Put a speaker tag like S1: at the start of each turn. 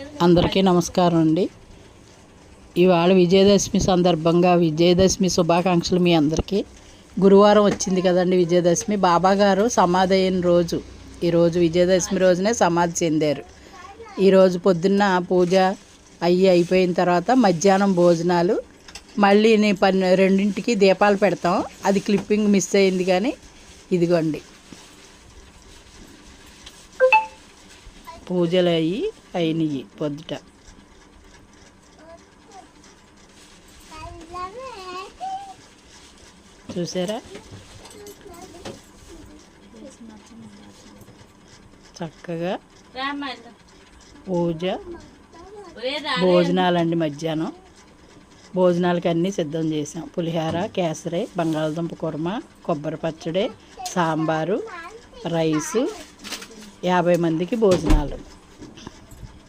S1: అందరికీ నమస్కారం అండి. ఇవాళ విజయదశమి సందర్భంగా విజయదశమి శుభాకాంక్షలు మీ అందరికీ. గురువారం వచ్చింది కదండి విజయదశమి. బాబాగారు సమాధి అయిన రోజు. ఈరోజు విజయదశమి రోజునే సమాధి చెందారు. ఈరోజు పొద్దున్న పూజ అయ్యి అయిపోయిన తర్వాత మధ్యాహ్నం భోజనాలు. మళ్ళీ నేను పన్ను రెండింటికి దీపాలు పెడతాం. అది క్లిప్పింగ్ మిస్ అయింది కానీ ఇదిగోండి. పూజలు అయ్యి అయినాయి పొద్దుట. చూసారా? చక్కగా పూజ భోజనాలండి మధ్యాహ్నం. భోజనాలకి అన్నీ సిద్ధం చేసాం పులిహార కేసరి బంగాళదుంప కుర్మ కొబ్బరి పచ్చడి సాంబారు రైసు యాభై మందికి భోజనాలు.